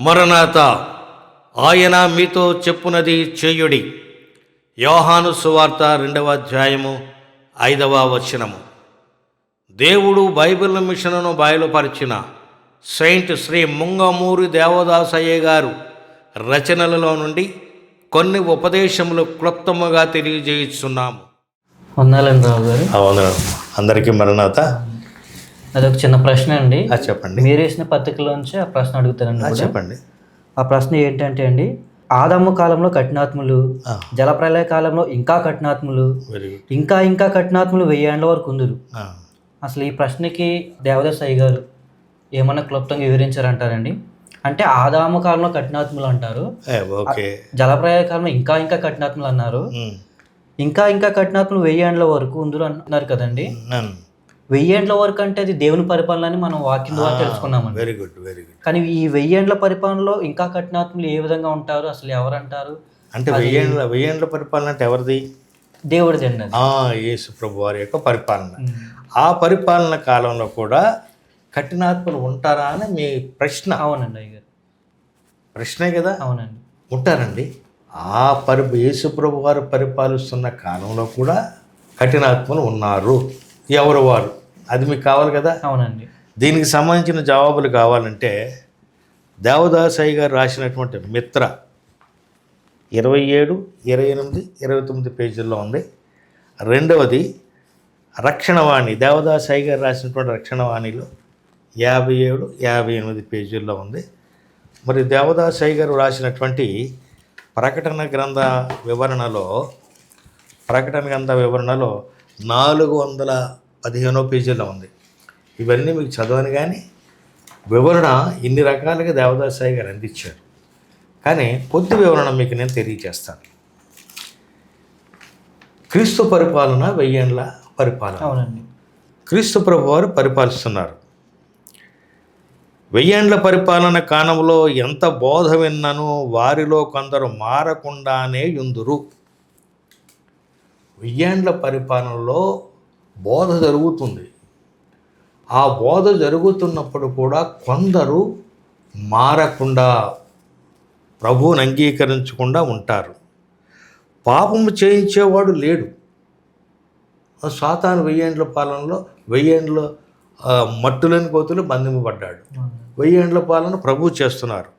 మరణాత ఆయన మీతో చెప్పునది చేయుడి. యోహాను సువార్త రెండవ అధ్యాయము ఐదవ వచనము. దేవుడు బైబిల్ మిషన్ను బయలుపరిచిన సెయింట్ శ్రీ ముంగమూరి దేవదాసయ్య గారు రచనలలో నుండి కొన్ని ఉపదేశములు క్లుప్తముగా తెలియజేస్తున్నాము వందాలండి రావు గారు. అవును అందరికీ మరణాత. అదొక చిన్న ప్రశ్న అండి. చెప్పండి. మీరు వేసిన పత్రికలోంచి ఆ ప్రశ్న ఇప్పుడు. చెప్పండి. ఆ ప్రశ్న ఏంటంటే అండి ఆదమ్మ కాలంలో కఠినాత్ములు. జలప్రలయ కాలంలో ఇంకా కఠినాత్ములు ఇంకా ఇంకా కఠినాత్ములు వెయ్యేండ్ల వరకు ఉందరు. అసలు ఈ ప్రశ్నకి అయ్య గారు ఏమన్నా క్లుప్తంగా వివరించారంటారండి? అంటే ఆదాము కాలంలో కఠినాత్ములు అంటారు జలప్రలయ కాలంలో ఇంకా ఇంకా కఠినాత్ములు అన్నారు. ఇంకా ఇంకా కఠినాత్ములు వెయ్యేండ్ల వరకు ఉందరు అంటున్నారు కదండి. వెయ్యేండ్ల వరకు అంటే అది దేవుని పరిపాలన అని మనం వాక్యం ద్వారా తెలుసుకున్నామండి. వెరీ గుడ్ వెరీ గుడ్ కానీ ఈ వెయ్యేండ్ల పరిపాలనలో ఇంకా కఠినాత్ములు ఏ విధంగా ఉంటారు? అసలు ఎవరంటారు అంటే వెయ్యేండ్ల వెయ్యేండ్ల పరిపాలన అంటే ఎవరిది? దేవుడిది అండి యేసు ప్రభు వారి యొక్క పరిపాలన. ఆ పరిపాలన కాలంలో కూడా కఠినాత్మలు ఉంటారా అని మీ ప్రశ్న. అవునండి అయ్యగారు ప్రశ్నే కదా? అవునండి. ఉంటారండి. ఆ పరి యేసు ప్రభు వారు పరిపాలిస్తున్న కాలంలో కూడా కఠినాత్మలు ఉన్నారు. ఎవరు వారు? అది మీకు కావాలి కదా? అవునండి. దీనికి సంబంధించిన జవాబులు కావాలంటే దేవదాసయ్య గారు రాసినటువంటి మిత్ర ఇరవై ఏడు ఇరవై ఎనిమిది ఇరవై తొమ్మిది పేజీల్లో ఉంది. రెండవది రక్షణవాణి దేవదాసయ్య గారు రాసినటువంటి రక్షణవాణిలో యాభై ఏడు యాభై ఎనిమిది పేజీల్లో ఉంది. మరి దేవదాసయ్య గారు రాసినటువంటి ప్రకటన గ్రంథ వివరణలో ప్రకటన గ్రంథ వివరణలో నాలుగు వందల పదిహేనో పేజీలో ఉంది. ఇవన్నీ మీకు చదవని కానీ వివరణ ఇన్ని రకాలుగా దేవదాసాయి గారు అందించారు. కానీ కొద్ది వివరణ మీకు నేను తెలియజేస్తాను. క్రీస్తు పరిపాలన వెయ్యేండ్ల పరిపాలన. అవునండి. క్రీస్తు ప్రభు వారు పరిపాలిస్తున్నారు. వెయ్యేండ్ల పరిపాలన కాలంలో ఎంత బోధ విన్నను వారిలో కొందరు మారకుండానే యుందురు. వెయ్యేండ్ల పరిపాలనలో బోధ జరుగుతుంది. ఆ బోధ జరుగుతున్నప్పుడు కూడా కొందరు మారకుండా ప్రభువుని అంగీకరించకుండా ఉంటారు. పాపము చేయించేవాడు లేడు. సాతాను వెయ్యేండ్ల పాలనలో వెయ్యేండ్ల మట్టులేని కోతులు బంధింపబడ్డాడు. వెయ్యేండ్ల పాలన ప్రభు చేస్తున్నారు.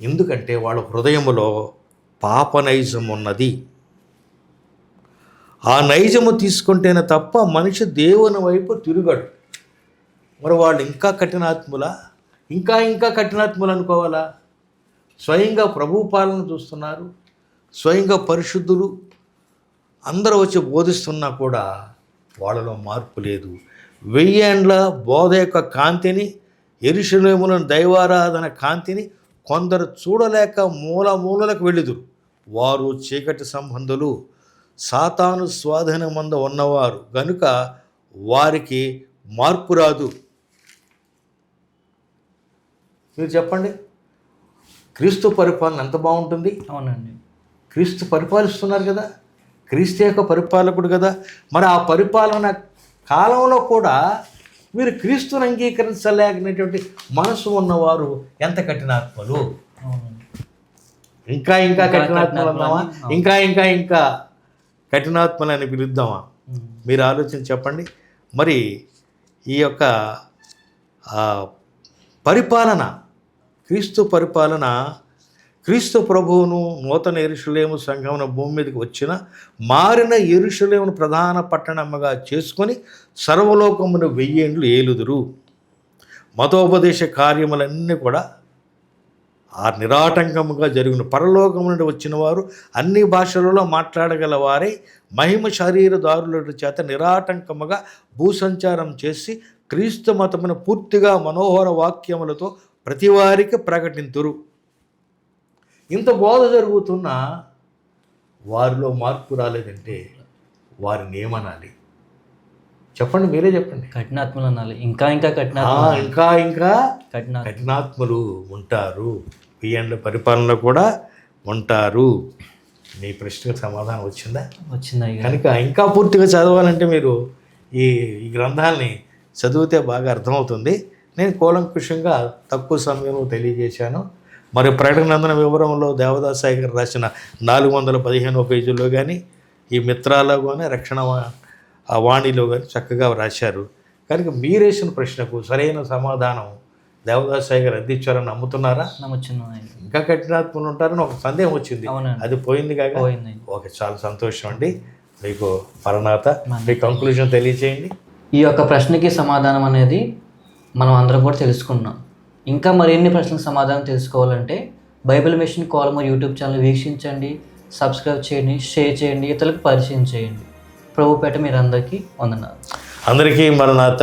ఎందుకంటే వాళ్ళ హృదయములో పాప నైజం ఉన్నది. ఆ నైజము తీసుకుంటేనే తప్ప మనిషి దేవుని వైపు తిరుగడు. మరి వాళ్ళు ఇంకా కఠినాత్ములా? ఇంకా ఇంకా కఠినాత్ములు అనుకోవాలా? స్వయంగా ప్రభు పాలన చూస్తున్నారు స్వయంగా పరిశుద్ధులు అందరూ వచ్చి బోధిస్తున్నా కూడా వాళ్ళలో మార్పు లేదు. వెయ్యేండ్ల బోధ యొక్క కాంతిని ఎరుషలేములను దైవారాధన కాంతిని కొందరు చూడలేక మూల మూలలకు వెళ్ళిదురు. వారు చీకటి సంబంధులు. సాతాను స్వాధీనమంద ఉన్నవారు గనుక వారికి మార్పు రాదు. మీరు చెప్పండి. క్రీస్తు పరిపాలన ఎంత బాగుంటుంది? అవునండి. క్రీస్తు పరిపాలిస్తున్నారు కదా. క్రీస్తు యొక్క పరిపాలకుడు కదా. మరి ఆ పరిపాలన కాలంలో కూడా మీరు క్రీస్తుని అంగీకరించలేకనేటువంటి మనసు ఉన్నవారు ఎంత కఠినాత్మలు? ఇంకా ఇంకా కఠినాత్మలు ఇంకా ఇంకా ఇంకా. కఠినాత్మలని పిలుద్దామా. మీరు ఆలోచన చెప్పండి. మరి ఈ యొక్క పరిపాలన క్రీస్తు పరిపాలన క్రీస్తు ప్రభువును నూతన ఎరుషులేము సంఘమున భూమి మీదకి వచ్చిన మారిన ఎరుషులేమును ప్రధాన పట్టణముగా చేసుకొని సర్వలోకమును వెయ్యేండ్లు ఏలుదురు. మతోపదేశ కార్యములన్నీ కూడా ఆ నిరాటంకముగా జరిగిన పరలోకము నుండి వచ్చిన వారు అన్ని భాషలలో మాట్లాడగల వారే మహిమ శరీరదారుల చేత నిరాటంకముగా భూసంచారం చేసి క్రీస్తు మతమును పూర్తిగా మనోహర వాక్యములతో ప్రతివారికి ప్రకటింతురు. ఇంత బోధ జరుగుతున్నా వారిలో మార్పు రాలేదంటే వారిని ఏమనాలి? చెప్పండి మీరే చెప్పండి. కఠినాత్ములు అనాలి. ఇంకా ఇంకా ఆ, కఠినాత్మ ఇంకా ఇంకా కఠినాత్మ కఠినాత్ములు ఉంటారు. పిఎండ్ల పరిపాలనలో కూడా ఉంటారు. మీ ప్రశ్నకు సమాధానం వచ్చిందా? వచ్చింది కనుక ఇంకా పూర్తిగా చదవాలంటే మీరు ఈ ఈ గ్రంథాలని చదివితే బాగా అర్థమవుతుంది. నేను కూలంకుషంగా తక్కువ సమయంలో తెలియజేశాను. మరి ప్రకటనందన వివరంలో దేవదాస్ సాయి గారు రాసిన నాలుగు వందల పదిహేనో పేజీలో కానీ ఈ మిత్రాలో కానీ రక్షణ వాణిలో కానీ చక్కగా రాశారు కనుక మీరేసిన ప్రశ్నకు సరైన సమాధానం దేవదాస్ సాయి గారు అందించారని నమ్ముతున్నారా? ఇంకా కఠినాత్మలు ఉంటారని ఒక సందేహం వచ్చింది. అవునండి. అది పోయింది కాక? ఓకే చాలా సంతోషం అండి. మీకు పరనాత మీ కంక్లూజన్ తెలియచేయండి. ఈ యొక్క ప్రశ్నకి సమాధానం అనేది మనం అందరం కూడా తెలుసుకున్నాం ఇంకా మరిన్ని ప్రశ్నలకు సమాధానం తెలుసుకోవాలంటే Bible mission Kolamur YouTube channel వీక్షించండి సబ్స్క్రైబ్ చేయండి షేర్ చేయండి ఇతరులకు పరిచయం చేయండి. ప్రభుపేట మీరు అందరికీ వందనాలు. అందరికీ మరణాత.